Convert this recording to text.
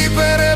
keep it